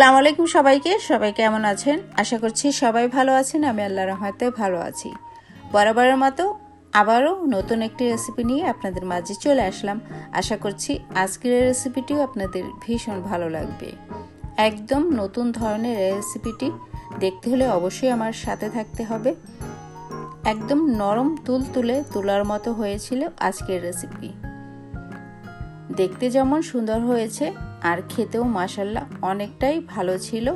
আসসালামু আলাইকুম সবাইকে। সবাই কেমন আছেন? আশা করছি সবাই ভালো আছেন, আমি আল্লাহ রহমতে ভালো আছি। বরাবরের মতো আবারও নতুন একটি রেসিপি নিয়ে আপনাদের মাঝে চলে আসলাম। আশা করছি আজকের রেসিপিটিও আপনাদের ভীষণ ভালো লাগবে। একদম নতুন ধরনের রেসিপিটি দেখতে হলে অবশ্যই আমার সাথে থাকতে হবে। একদম নরম তুল তুলে তোলার মতো হয়েছিল আজকের রেসিপি দেখতে যেমন সুন্দর হয়েছে আর খেতেও মাসাল্লাহ অনেকটাই ভালো ছিল।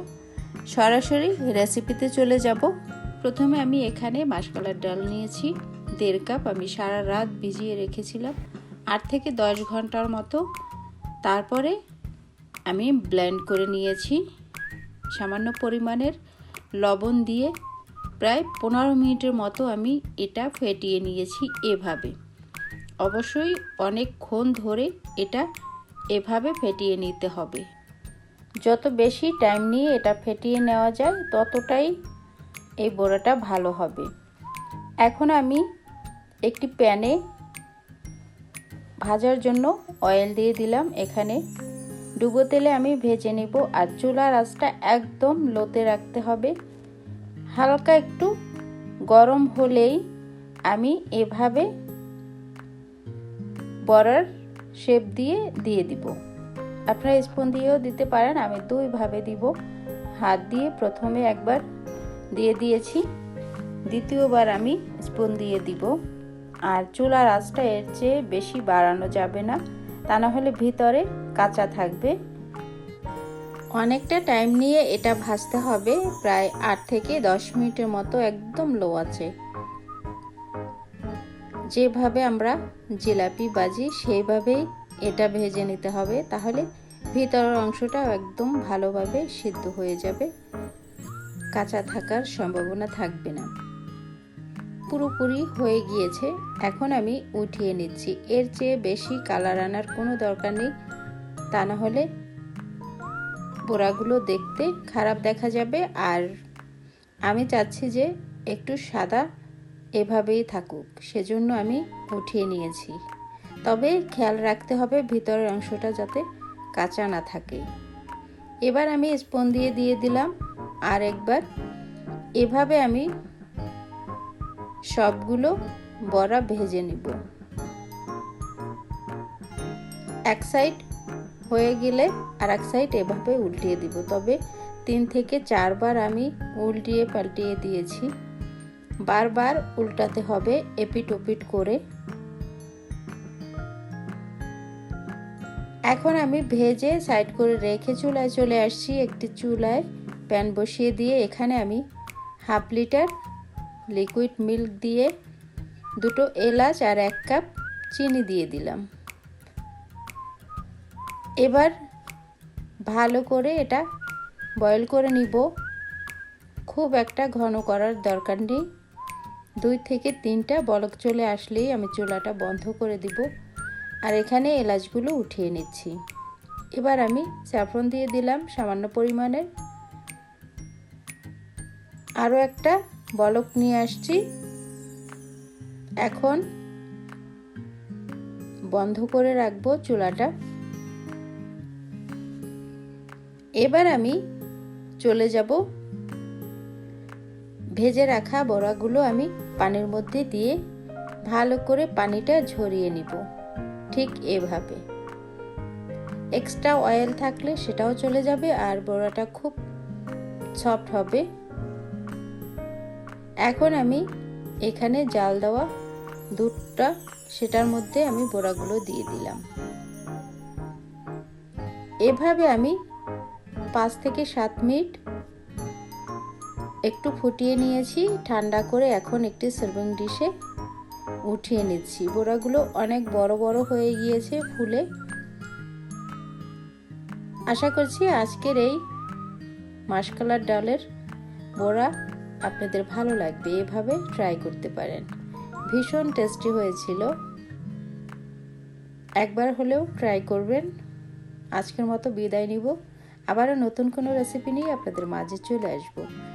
সরাসরি রেসিপিতে চলে যাব। প্রথমে আমি এখানে মাসকলার ডাল নিয়েছি, দেড় কাপ আমি সারা রাত ভিজিয়ে রেখেছিলাম, আট থেকে দশ ঘণ্টার মতো। তারপরে আমি ব্লেন্ড করে নিয়েছি সামান্য পরিমাণের লবণ দিয়ে। প্রায় পনেরো মিনিটের মতো আমি এটা ফেটিয়ে নিয়েছি এভাবে। অবশ্যই অনেকক্ষণ ধরে এটা এভাবে ফেটিয়ে নিতে হবে। যত বেশি টাইম নিয়ে এটা ফেটিয়ে নেওয়া যায়, ততটাই এই বড়াটা ভালো হবে। এখন আমি একটি প্যানে ভাজার জন্য অয়েল দিয়ে দিলাম। এখানে ডুবো তেলে আমি ভেজে নেব আর চুলার আঁচটা একদম লোতে রাখতে হবে। হালকা একটু গরম হলেই আমি এভাবে বড়ার শেপ দিয়ে দিয়ে দিব। আপনারা স্পুন দিয়েও দিতে পারেন, আমি দুইভাবে দিব। হাত দিয়ে প্রথমে একবার দিয়ে দিয়েছি, দ্বিতীয়বার আমি স্পুন দিয়ে দিব। আর চুলার আঁচটা এর চেয়ে বেশি বাড়ানো যাবে না, তা না হলে ভিতরে কাঁচা থাকবে। অনেকটা টাইম নিয়ে এটা ভাজতে হবে, প্রায় আট থেকে দশ মিনিটের মতো একদম লো আছে যেভাবে আমরা জিলাপি বাজি, সেইভাবেই এটা ভেজে নিতে হবে। তাহলে ভিতরের অংশটা একদম ভালোভাবে সিদ্ধ হয়ে যাবে। কাঁচা থাকার সম্ভাবনা থাকবে না। পুরোপুরি হয়ে গিয়েছে। এখন আমি উঠিয়ে নিচ্ছি। এর চেয়ে বেশি কালার আনার কোনো দরকার নেই। তা না হলে বোড়াগুলো দেখতে খারাপ দেখা যাবে। আর আমি চাচ্ছি যে একটু সাদা এভাবেই থাকুক, সেজন্য আমি উঠিয়ে নিয়েছি। তবে খেয়াল রাখতে হবে ভিতরের অংশটা যাতে কাঁচা না থাকে। এবার আমি স্পুন দিয়ে দিয়ে দিলাম, আর একবার এভাবে আমি সবগুলো বড়া ভেজে নিব। এক সাইড হয়ে গেলে আর এক সাইড এভাবে উল্টিয়ে দিব, তবে তিন থেকে চারবার আমি উল্টিয়ে পাল্টিয়ে দিয়েছি। বারবার উল্টাতে হবে এপিট ওপিট করে। এখন আমি ভেজে সাইড করে রেখে চুলায় চলে আসছি একটি চুলায় প্যান বসিয়ে দিয়ে। এখানে আমি হাফ লিটার লিকুইড মিল্ক দিয়ে দুটো এলাচ আর এক কাপ চিনি দিয়ে দিলাম। এবার ভালো করে এটা বয়েল করে নিব। খুব একটা ঘন করার দরকার নেই। দুই থেকে তিনটা বলক চলে আসলেই আমি চুলাটা বন্ধ করে দিব। আর এখানে এলাচগুলো উঠিয়ে নিচ্ছি। এবার আমি স্যাফরন দিয়ে দিলাম সামান্য পরিমাণের আরও একটা বলক নিয়ে আসছি। এখন বন্ধ করে রাখব চুলাটা। এবার আমি চলে যাব। ভেজে রাখা বড়াগুলো আমি পানির মধ্যে দিয়ে ভালো করে পানিটা ঝরিয়ে নিব। ঠিক এভাবে। এক্সট্রা অয়েল থাকলে সেটাও চলে যাবে আর বড়াটা খুব সফট হবে। এখন আমি এখানে জাল দেওয়া দুধটা, সেটার মধ্যে আমি বড়াগুলো দিয়ে দিলাম। এভাবে আমি পাঁচ থেকে সাত মিনিট একটু ফুটিয়ে নিয়েছি, ঠান্ডা করে এখন একটি সার্ভিং ডিশে উঠিয়ে নিচ্ছি। বোড়াগুলো অনেক বড় বড় হয়ে গিয়েছে ফুলে। আশা করছি আজকের এই মাসকালার ডালের বড়া আপনাদের ভালো লাগবে, এভাবে ট্রাই করতে পারেন। ভীষণ টেস্টি হয়েছিল। একবার হলেও ট্রাই করবেন। আজকের মতো বিদায় নিব। আবারও নতুন কোনো রেসিপি নিয়ে আপনাদের মাঝে চলে আসব।